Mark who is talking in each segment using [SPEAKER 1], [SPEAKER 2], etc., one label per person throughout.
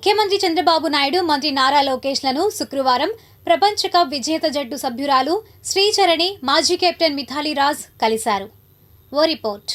[SPEAKER 1] ముఖ్యమంత్రి చంద్రబాబు నాయుడు మంత్రి నారా లోకేష్లను శుక్రవారం ప్రపంచ కప్ విజేత జట్టు సభ్యురాలు శ్రీచరణి మాజీ కెప్టెన్ మిథాలీ రాజ్ కలిశారు. ఓ రిపోర్ట్.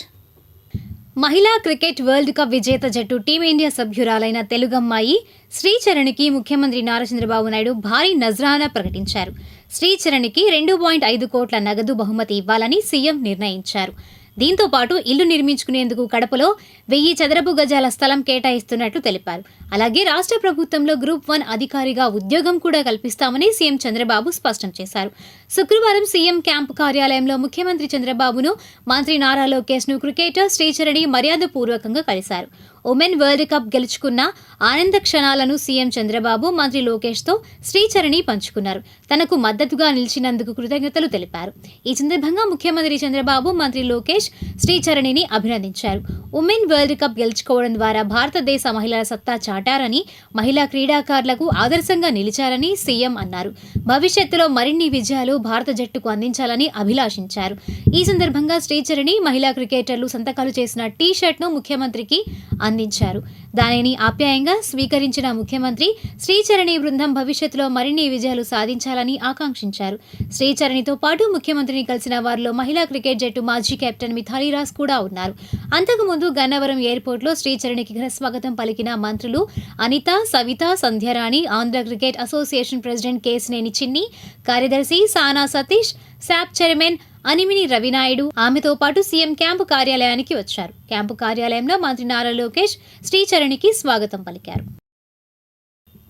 [SPEAKER 1] మహిళా క్రికెట్ వరల్డ్ కప్ విజేత జట్టు టీమిండియా సభ్యురాలైన తెలుగమ్మాయి శ్రీచరణికి ముఖ్యమంత్రి నారా చంద్రబాబు నాయుడు భారీ నజరానా ప్రకటించారు. శ్రీచరణికి రెండు పాయింట్ ఐదు కోట్ల నగదు బహుమతి ఇవ్వాలని సీఎం నిర్ణయించారు. దీంతో పాటు ఇల్లు నిర్మించుకునేందుకు కడపలో వెయ్యి చదరపు గజాల స్థలం కేటాయిస్తున్నట్లు తెలిపారు. అలాగే రాష్ట్ర ప్రభుత్వంలో గ్రూప్ వన్ అధికారిగా ఉద్యోగం కూడా కల్పిస్తామని సీఎం చంద్రబాబు స్పష్టం చేశారు. శుక్రవారం సీఎం క్యాంపు కార్యాలయంలో ముఖ్యమంత్రి చంద్రబాబును మంత్రి నారా లోకేష్ను క్రికెటర్ శ్రీచరణి మర్యాదపూర్వకంగా కలిశారు. ఉమెన్ వరల్డ్ కప్ గెలుచుకున్న ఆనంద క్షణాలను సీఎం చంద్రబాబు మంత్రి లోకేష్తో శ్రీచరణి పంచుకున్నారు. తనకు మద్దతుగా నిలిచినందుకు కృతజ్ఞతలు తెలిపారు. ఈ సందర్భంగా ముఖ్యమంత్రి చంద్రబాబు మంత్రి లోకేష్ శ్రీచరణిని అభినందించారు. ఉమెన్ వరల్డ్ కప్ గెలుచుకోవడం ద్వారా భారతదేశ మహిళల సత్తా చాటారని మహిళా క్రీడాకారులకు ఆదర్శంగా నిలిచారని సీఎం అన్నారు. భవిష్యత్తులో మరిన్ని విజయాలు భారత జట్టుకు అందించాలని అభిలాషించారు. ఈ సందర్భంగా శ్రీచరణి మహిళా క్రికెటర్లు సంతకాలు చేసిన టీ షర్ట్ను ముఖ్యమంత్రికి అందించారు. దానిని ఆప్యాయంగా స్వీకరించిన ముఖ్యమంత్రి శ్రీచరణి బృందం భవిష్యత్తులో మరిన్ని విజయాలు సాధించాలని ఆకాంక్షించారు. శ్రీచరణితో పాటు ముఖ్యమంత్రిని కలిసిన వారిలో మహిళా క్రికెట్ జట్టు మాజీ కెప్టెన్ మిథాలీ రాజ్ కూడా ఉన్నారు. అంతకుముందు గన్నవరం ఎయిర్పోర్ట్లో శ్రీచరణికి ఘనస్వాగతం పలికిన మంత్రులు Anitha Savitha Sandhyarani Andhra cricket association president Kesineni Chinni కార్యదర్శి సానా సతీష్ శాప్ చైర్మన్ అనిమిని రవినాయుడు ఆమెతో పాటు సీఎం క్యాంపు కార్యాలయానికి వచ్చారు. క్యాంపు కార్యాలయంలో మంత్రి నారా లోకేష్ శ్రీచరణికి స్వాగతం పలికారు.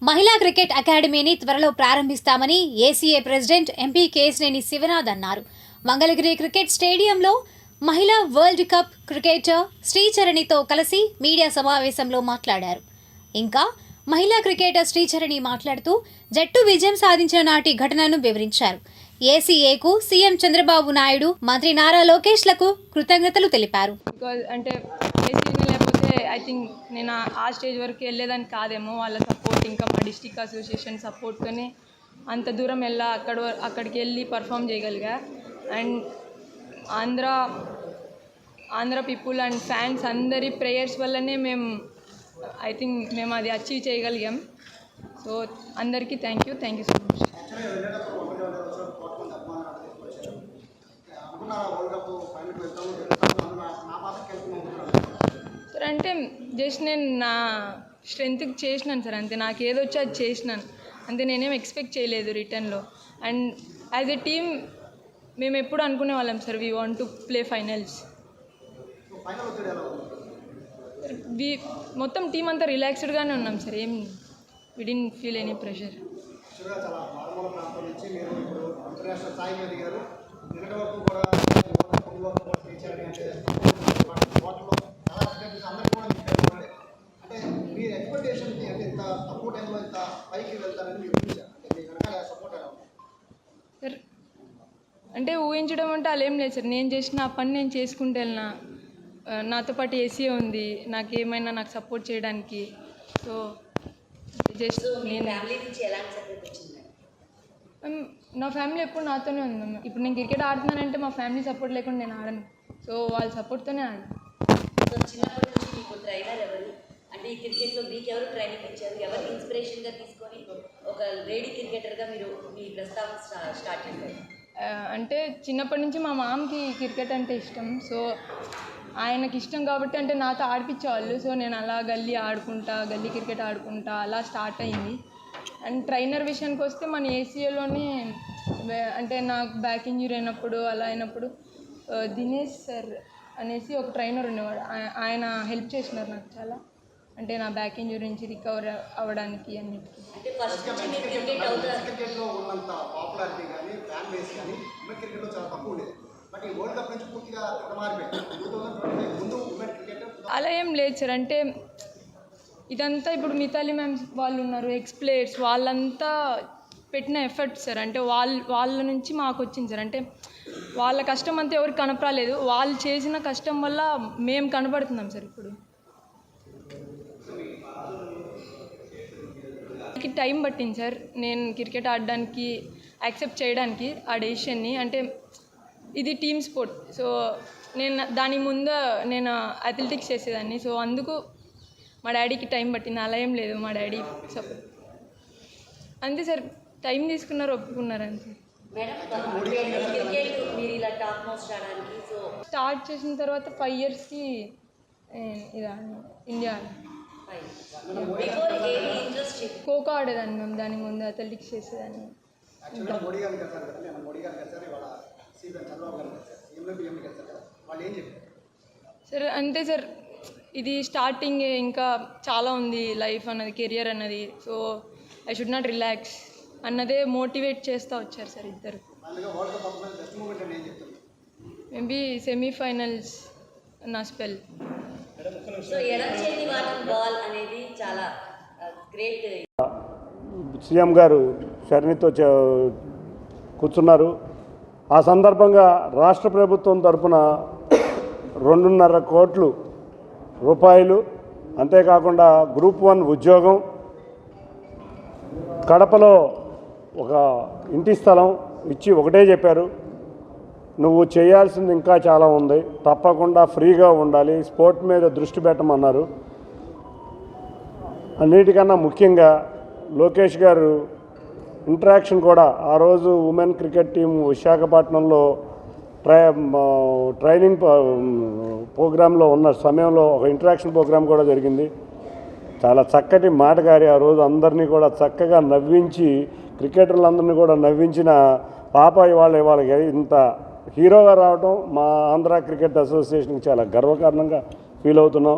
[SPEAKER 1] మహిళా క్రికెట్ అకాడమీని త్వరలో ప్రారంభిస్తామని ACA president MP Kesineni Sivanath అన్నారు. మంగళగిరి క్రికెట్ స్టేడియంలో మహిళా వరల్డ్ కప్ క్రికెటర్ శ్రీచరణితో కలిసి మీడియా సమావేశంలో మాట్లాడారు. ఇంకా మహిళా క్రికెటర్ శ్రీచరణి మాట్లాడుతూ జట్టు విజయం సాధించిన నాటి ఘటనను వివరించారు. ఏసీఏకు సీఎం చంద్రబాబు నాయుడు మంత్రి నారా లోకేష్లకు కృతజ్ఞతలు తెలిపారు.
[SPEAKER 2] అంటే లేకపోతే ఐ థింక్ నేను ఆ- స్టేజ్ వరకు వెళ్ళేదాన్ని కాదేమో. వాళ్ళ సపోర్ట్ ఇంకా మా డిస్టిక్ అసోసియేషన్ సపోర్ట్తోనే అంత దూరం వెళ్ళా అక్కడ అక్కడికి వెళ్ళి perform చేయగలిగా. And Andhra Andhra people and fans అందరి ప్రేయర్స్ వల్లనే మేము ఐ థింక్ మేము అది అచీవ్ చేయగలిగాం. సో అందరికీ thank you thank you so much sir అంటే జస్ట్ నేను నా స్ట్రెంత్కి చేసినాను సార్ అంతే. నాకు ఏదో వచ్చి అది చేసినాను. అంతే నేనేం ఎక్స్పెక్ట్ చేయలేదు రిటర్న్లో అండ్ యాజ్ ఎ టీమ్ మేము ఎప్పుడు అనుకునే వాళ్ళం sir we want to play finals మొత్తం టీం అంతా రిలాక్స్డ్గానే ఉన్నాం సార్ ఏం విడిన్ ఫీల్ ఎనీ ప్రెషర్
[SPEAKER 3] యాక్చువల్గా చాలా మారుమూల ప్రాంతం నుంచి మీరు ఇప్పుడు ఇంటర్నేషనల్ స్థాయికి ఎదిగారు నిన్నటి వరకు కూడా టీచర్ అంటే చాలా అందరికీ కూడా అంటే మీ అంటే ఇంత తక్కువ టైంలో ఇంత పైకి వెళ్తారని మీరు ఊహించారు అంటే మీ వెనకాల సపోర్ట్ ఎలా
[SPEAKER 2] సార్ అంటే ఊహించడం అంటే వాళ్ళు ఏం లేదు సార్. నేను చేసిన ఆ పని నేను చేసుకుంటే వెళ్ళిన నాతో పాటు ఏసీ ఉంది. నాకు ఏమైనా నాకు సపోర్ట్ చేయడానికి. సో జస్ట్ నేను
[SPEAKER 4] ఫ్యామిలీ నుంచి ఎలాంటి సపోర్ట్ వచ్చింది?
[SPEAKER 2] నా ఫ్యామిలీ ఎప్పుడు నాతోనే ఉంది మ్యామ్ ఇప్పుడు నేను క్రికెట్ ఆడుతున్నానంటే మా ఫ్యామిలీ సపోర్ట్ లేకుండా నేను ఆడను. సో వాళ్ళ సపోర్ట్తోనే ఆడను.
[SPEAKER 4] సో చిన్నప్పటి నుంచి మీకు ట్రైనర్ ఎవరు? అంటే ఈ క్రికెట్లో మీకు ఎవరు ట్రైనింగ్ ఇచ్చారు? ఎవరు ఇన్స్పిరేషన్గా తీసుకొని ఒక లేడీ క్రికెటర్గా మీరు మీ ప్రస్తావన స్టా- స్టార్ట్ చేశారు?
[SPEAKER 2] అంటే చిన్నప్పటి నుంచి మా మామకి క్రికెట్ అంటే ఇష్టం. సో ఆయనకి ఇష్టం కాబట్టి అంటే నాతో ఆడిపించేవాళ్ళు సో నేను అలా గల్లీ ఆడుకుంటా గల్లీ క్రికెట్ ఆడుకుంటా అలా స్టార్ట్ అయింది. అండ్ ట్రైనర్ విషయానికి వస్తే మన ఏసీఏలోనే అంటే నాకు బ్యాక్ ఇంజరీ అయినప్పుడు అలా అయినప్పుడు దినేష్ సార్ అనేసి ఒక ట్రైనర్ ఉండేవాడు. ఆయ- ఆయన హెల్ప్ చేసినారు నాకు చాలా. అంటే నా బ్యాక్ ఇంజరీ నుంచి రికవర్ అవ్వడానికి అన్నిటికీ
[SPEAKER 3] క్రికెట్లో ఉన్నంత పాపులారిటీ కానీ ఫ్యాన్ బేస్ కానీ క్రికెట్లో చాలా తక్కువ ఉండేది.
[SPEAKER 2] అలా ఏం లేదు సార్. అంటే ఇదంతా ఇప్పుడు మిథాలి మ్యామ్ వాళ్ళు ఉన్నారు ఎక్స్ ప్లేయర్స్ వాళ్ళంతా పెట్టిన ఎఫర్ట్ సార్. అంటే వాళ్ళ వాళ్ళ నుంచి మాకు వచ్చింది సార్. అంటే వాళ్ళ కష్టం అంతా ఎవరికి కనపరాలేదు వాళ్ళు చేసిన కష్టం వల్ల మేము కనపడుతున్నాం సార్ ఇప్పుడు. నాకు టైం పట్టింది సార్. నేను క్రికెట్ ఆడడానికి యాక్సెప్ట్ చేయడానికి ఆ డెసిషన్ని అంటే ఇది టీమ్ స్పోర్ట్. సో నేను దాని ముందు నేను అథ్లెటిక్స్ చేసేదాన్ని. సో అందుకు మా డాడీకి టైం పట్టింది. అలా ఏం లేదు మా డాడీ సపోర్ట్ అంతే సార్. టైం తీసుకున్నారు ఒప్పుకున్నారు అంతే. స్టార్ట్ చేసిన తర్వాత ఫైవ్ ఇయర్స్కి ఇలా ఇండియా. ఖోఖో ఆడేదాన్ని మేము దాని ముందు అథ్లెటిక్స్ చేసేదాన్ని. సార్. అంతే సార్? ఇది స్టార్టింగ్ ఇంకా చాలా ఉంది లైఫ్ అన్నది కెరియర్ అన్నది. So I should not relax అన్నదే మోటివేట్ చేస్తూ వచ్చారు సార్ ఇద్దరు. మేబీ సెమీఫైనల్స్ నా స్పెల్
[SPEAKER 4] సో ఎడం చేతి వాటం బాల్ అనేది చాలా గ్రేట్
[SPEAKER 5] సీఎం గారు చ- కూర్చున్నారు. ఆ సందర్భంగా రాష్ట్ర ప్రభుత్వం తరపున రెండున్నర కోట్లు రూపాయలు అంతేకాకుండా గ్రూప్ వన్ ఉద్యోగం కడపలో ఒక ఇంటి స్థలం ఇచ్చి ఒకటే చెప్పారు. నువ్వు చేయాల్సింది ఇంకా చాలా ఉంది తప్పకుండా ఫ్రీగా ఉండాలి స్పోర్ట్ మీద దృష్టి పెట్టమన్నారు. అన్నిటికన్నా ముఖ్యంగా లోకేష్ గారు ఇంటరాక్షన్ కూడా. ఆ రోజు ఉమెన్ క్రికెట్ టీం విశాఖపట్నంలో ట్రై ట్రైనింగ్ ప్రోగ్రాంలో ఉన్న సమయంలో ఒక ఇంటరాక్షన్ ప్రోగ్రాం కూడా జరిగింది. చాలా చక్కటి మాటగారి ఆ రోజు అందరినీ కూడా చక్కగా నవ్వించి క్రికెటర్లందరినీ కూడా నవ్వించిన పాప ఇవాళ ఇవాళ ఇంత హీరోగా రావడం మా ఆంధ్ర క్రికెట్ అసోసియేషన్కి చాలా గర్వకారణంగా ఫీల్ అవుతున్నాం.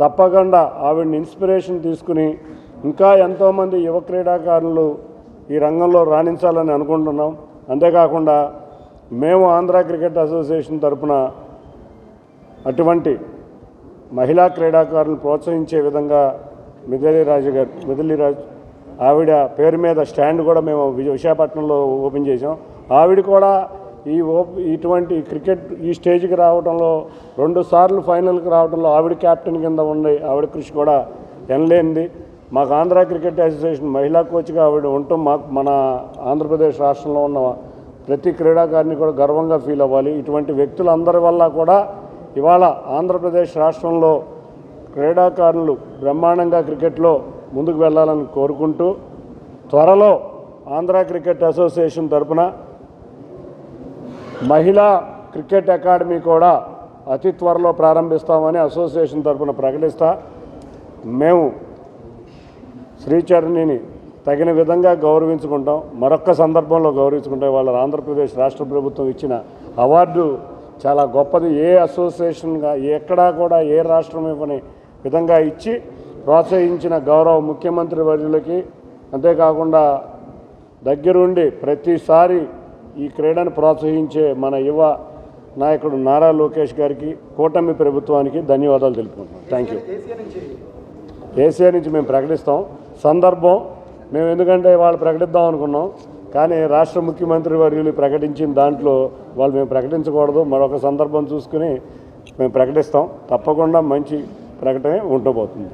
[SPEAKER 5] తప్పకుండా ఆవిడని ఇన్స్పిరేషన్ తీసుకుని ఇంకా ఎంతోమంది యువ క్రీడాకారులు ఈ రంగంలో రాణించాలని అనుకుంటున్నాం. అంతేకాకుండా మేము ఆంధ్ర క్రికెట్ అసోసియేషన్ తరపున అటువంటి మహిళా క్రీడాకారులను ప్రోత్సహించే విధంగా మిథిలి రాజు గారు మిథిలి రాజు ఆవిడ పేరు మీద స్టాండ్ కూడా మేము విశాఖపట్నంలో ఓపెన్ చేసాం ఆవిడ కూడా ఈ ఇటువంటి క్రికెట్ ఈ స్టేజ్కి రావడంలో రెండు సార్లు ఫైనల్కి రావడంలో ఆవిడ క్యాప్టెన్ కింద ఉంది. ఆవిడ కృషి కూడా ఎనలేనిది. మాకు ఆంధ్ర క్రికెట్ అసోసియేషన్ మహిళా కోచ్గా ఆవిడ ఉండటం మాకు మన ఆంధ్రప్రదేశ్ రాష్ట్రంలో ఉన్న ప్రతి క్రీడాకారిని కూడా గర్వంగా ఫీల్ అవ్వాలి. ఇటువంటి వ్యక్తులందరి వల్ల కూడా ఇవాళ ఆంధ్రప్రదేశ్ రాష్ట్రంలో క్రీడాకారులు బ్రహ్మాండంగా క్రికెట్లో ముందుకు వెళ్ళాలని కోరుకుంటూ త్వరలో ఆంధ్ర క్రికెట్ అసోసియేషన్ తరపున మహిళా క్రికెట్ అకాడమీ కూడా అతి త్వరలో ప్రారంభిస్తామని అసోసియేషన్ తరపున ప్రకటిస్తా. మేము శ్రీచరణిని తగిన విధంగా గౌరవించుకుంటాం. మరొక్క సందర్భంలో గౌరవించుకుంటాం వాళ్ళ ఆంధ్రప్రదేశ్ రాష్ట్ర ప్రభుత్వం ఇచ్చిన అవార్డు చాలా గొప్పది. ఏ అసోసియేషన్గా ఎక్కడా కూడా ఏ రాష్ట్రం ఇవ్వని విధంగా ఇచ్చి ప్రోత్సహించిన గౌరవ ముఖ్యమంత్రి వర్యులకి అంతేకాకుండా దగ్గరుండి ప్రతిసారి ఈ క్రీడను ప్రోత్సహించే మన యువ నాయకుడు నారా లోకేష్ గారికి కూటమి ప్రభుత్వానికి ధన్యవాదాలు తెలుపుకుంటున్నాం. థ్యాంక్ యూ ఏసీఆర్ నుంచి మేము ప్రకటిస్తాం. సందర్భం మేము ఎందుకంటే వాళ్ళు ప్రకటిద్దాం అనుకున్నాం. కానీ రాష్ట్ర ముఖ్యమంత్రి వర్యులు ప్రకటించిన దాంట్లో వాళ్ళు మేము ప్రకటించకూడదు. మరొక సందర్భం చూసుకుని మేము ప్రకటిస్తాం. తప్పకుండా మంచి ప్రకటన ఉండబోతుంది